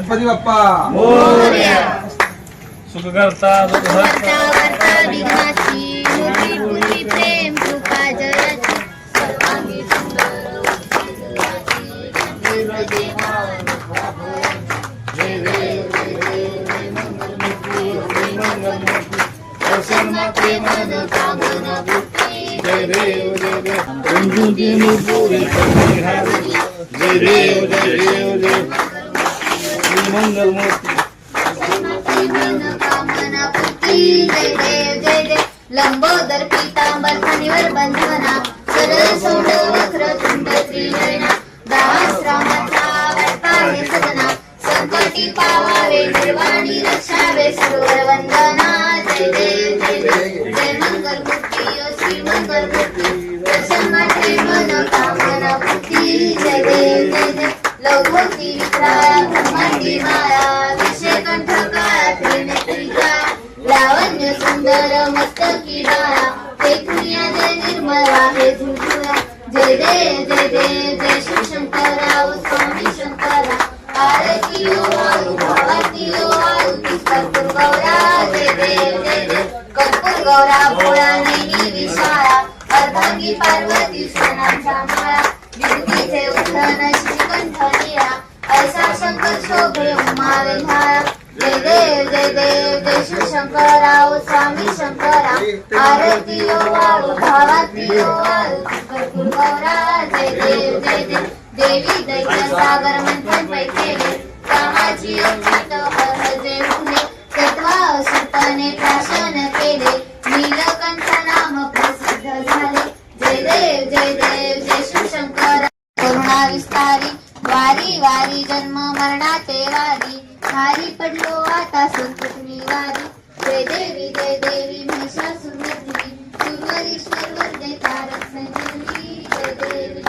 गणपती बाप्पा. सुख करता प्रेम कृपा जयाची. सर्वांगी सुंदर. मूर्ती जयाची. देव देवा जय देव जय देव जय मंगलमूर्ती लंबोदर पितांबर खाणीवर बंधना सरळ सोड वक्र तुंड त्रिनयना दासरामाचा वटपाहे सदना संकटी पावावे निर्वाणी रक्षावे सरोवर वंदना जय देव जय देव जय मंगल मूर्ती श्री मंगल मूर्ती प्रसन्न मात्रे मनोकामनापूर्ती जय जय देव विचारा विक्राया ब्रह्मांडी माया विषय कंठ काळा त्रिनेत्रिका लावण्य सुंदर मस्तकी बाळा ते जय निर्मला हे झुंझुळा जय देव जय देव जय शिवशंकरा ओ स्वामी शंकरा आरती ओ आरती ओ वाळू कर्पूर गौरा जय देव जय देव कर्पूर गौरा भोळा नेहमी विशाळा अर्धांगी पार्वती सणांच्या माळा विभूतीचे उत्थान निळा ऐसा शंकर शोभे उमावे जय देव जय देव जय स्वामी शंकरा आरती वाळू भावाती वाळू कर्पूर गौरा। जय देव जय देव देवी दैत्य सागर मंथन रामाची हर जे तत्वा प्राशन केले। नीलकंठ नाम प्रसिद्ध झाले। जय देव जय देव जय करुणा विस्तारी। वारी वारी जन्म मरणाचे वारी. भारी पडलो आता संकट वारी. जय देवी जय देवी महिषासुरमर्दिनी. सुरवरीश्वर वंदे तारक संजीवनी जय देवी.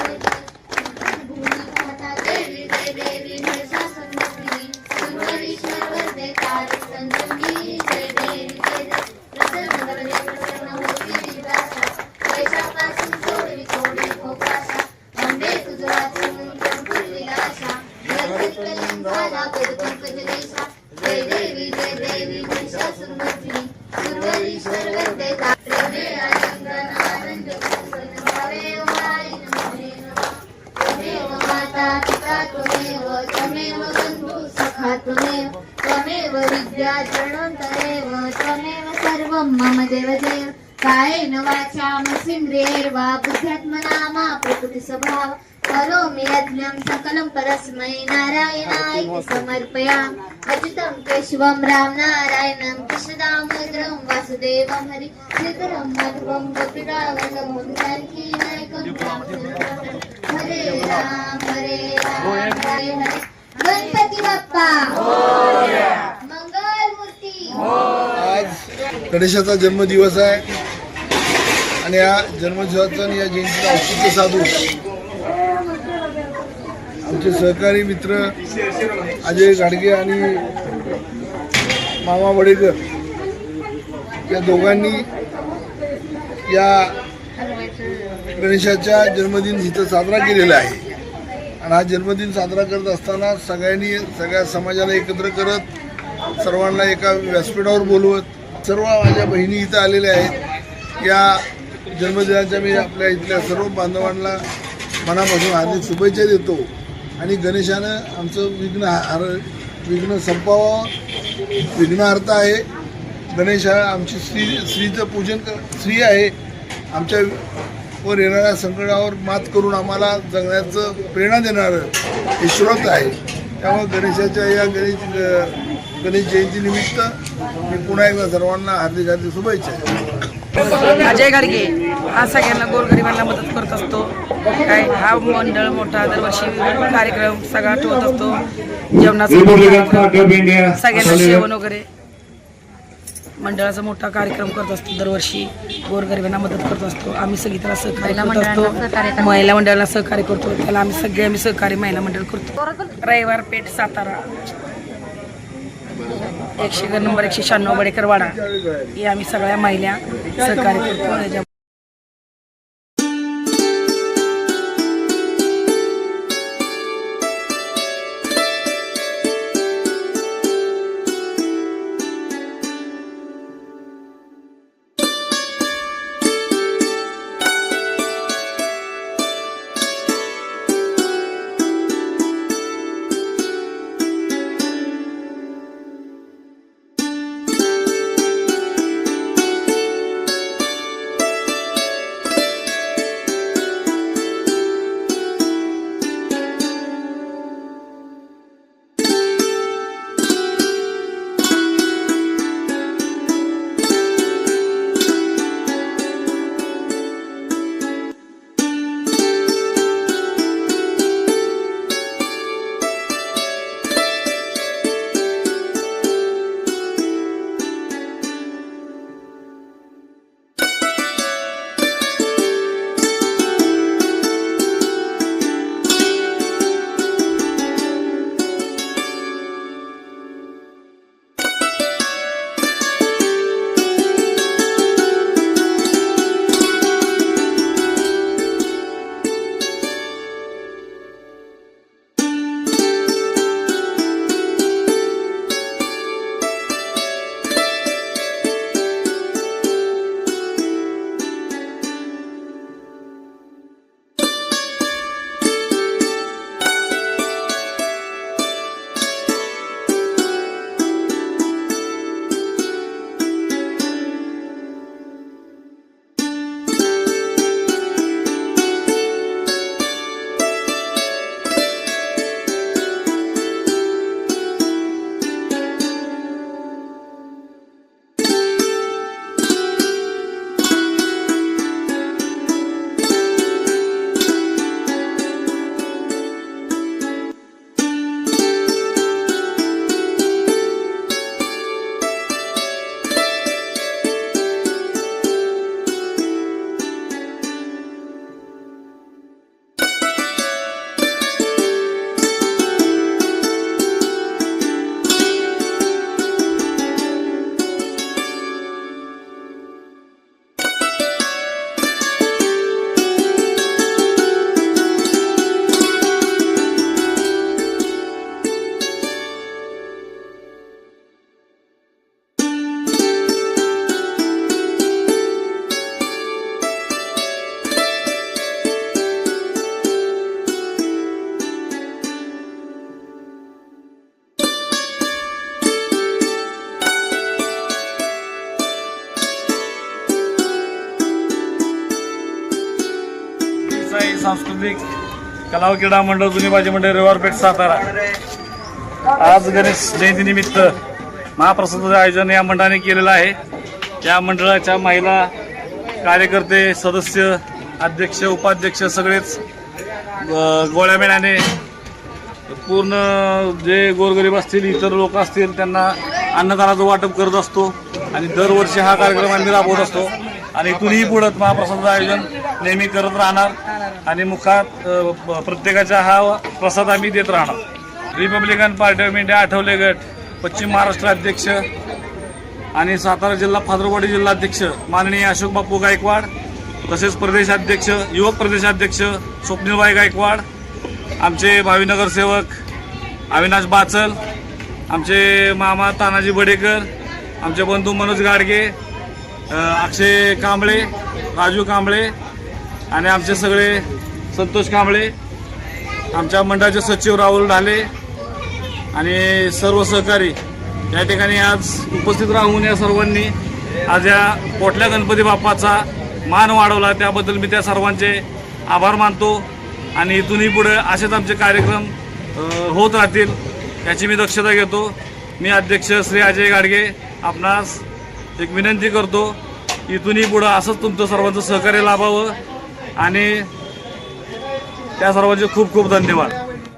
चरणोत्तरेव त्वमेव सर्वं मम देवदेव। कायेन वाचा मसिन्द्रियैर्वा बुद्ध्यात्मना मा प्रकृतिस्वभाव। करोमि यज्ञं सकलं परस्मै नारायणाय समर्पयामि। अच्युतं केशवं राम नारायणं कृष्णदामोदरं वासुदेवं हरि। श्रीधरं माधवं गोपिकावल्लभं जानकी नायकं रामचंद्रं हरे राम हरे राम हरे हरे। गणपती बाप्पा! मंगल मूर्ती आज गणेशाचा जन्मदिवस आहे. आणि या जन्मदिवसाचं आणि या जयंतीचा औचित्य साधून आमचे सहकारी मित्र अजय गाडगे आणि मामा वडेकर या दोघांनी या गणेशाच्या जन्मदिन इथं साजरा केलेला आहे. आणि हा जन्मदिन साजरा करत असताना सगळ्यांनी सगळ्या समाजाला एकत्र करत सर्वांना एका व्यासपीठावर बोलवत सर्व माझ्या बहिणी इथं आलेल्या आहेत. या जन्मदिनाच्या मी आपल्या इथल्या सर्व बांधवांना मनापासून हार्दिक शुभेच्छा देतो. आणि गणेशानं आमचं विघ्न हार विघ्न संपावं. विघ्नहर्ता आहे. गणेश हा आमची स्त्री स्त्रीचं पूजन कर स्त्री आहे. आमच्या वर येणाऱ्या संकटावर मात करून आम्हाला जगण्याचं प्रेरणा देणारं हे आहे. त्यामुळे गणेशाच्या या गणेश गणेश जयंतीनिमित्त मी पुन्हा एकदा सर्वांना हार्दिक हार्दिक शुभेच्छा अजय गाडगे हा सगळ्यांना गोरगरिबांना मदत करत असतो. काय हा मंडळ मोठा दरवर्षी कार्यक्रम सगळा ठेवत असतो. जेवणाचा सगळ्यांना जेवण वगैरे. मंडळाचा मोठा कार्यक्रम करत असतो दरवर्षी. गोरगरिबांना मदत करत असतो. आम्ही सगळी त्याला सहकार्य करत असतो. महिला मंडळाला सहकार्य करतो. त्याला आम्ही सगळे आम्ही सहकार्य महिला मंडळ करतो. रविवार पेठ सातारा. एकशे नंबर एकशे शहाण्णव बडेकर वाडा हे आम्ही सगळ्या महिला सहकार्य करतो. सांस्कृतिक कला व क्रीडा मंडळ जुनी बाजी मंडळ रविवारपेठ सातारा. आज गणेश जयंतीनिमित्त महाप्रसादाचं आयोजन या मंडळाने केलेलं आहे. या मंडळाच्या महिला कार्यकर्ते सदस्य अध्यक्ष उपाध्यक्ष सगळेच अ, गोळ्या मेळाने पूर्ण जे गोरगरीब असतील इतर लोक असतील त्यांना अन्नदानाचं वाटप करत असतो आणि दरवर्षी हा कार्यक्रम आम्ही राबवत असतो. आणि इथूनही पुढं महाप्रसादाचं आयोजन नेहमी करत राहणार. आणि मुखात प्रत्येकाचा हा प्रसाद आम्ही देत राहणार. Republican Party of India Athawale गट पश्चिम महाराष्ट्र अध्यक्ष आणि सातारा जिल्हा फादरवाडी जिल्हाध्यक्ष माननीय अशोक बापू गायकवाड तसेच प्रदेशाध्यक्ष युवक प्रदेशाध्यक्ष स्वप्नीलबाई गायकवाड आमचे भावी नगरसेवक अविनाश बाचल आमचे मामा तानाजी बडेकर आमचे बंधू मनोज गाडगे अक्षय कांबळे राजू कांबळे आणि आमचे सगळे संतोष कांबळे आमच्या मंडळाचे सचिव राहुल ढाले आणि सर्व सहकारी या ठिकाणी आज उपस्थित राहून या सर्वांनी आज या पोटल्या गणपती बाप्पाचा मान वाढवला. त्याबद्दल मी त्या सर्वांचे आभार मानतो आणि इथूनही पुढे असेच आमचे कार्यक्रम होत राहतील याची मी दक्षता घेतो. मी अध्यक्ष श्री अजय गाडगे आपणास एक विनंती करतो इथूनही पुढं असंच तुमचं सर्वांचं सहकार्य लाभावं. आणि त्या सर्वांचे खूप खूप धन्यवाद.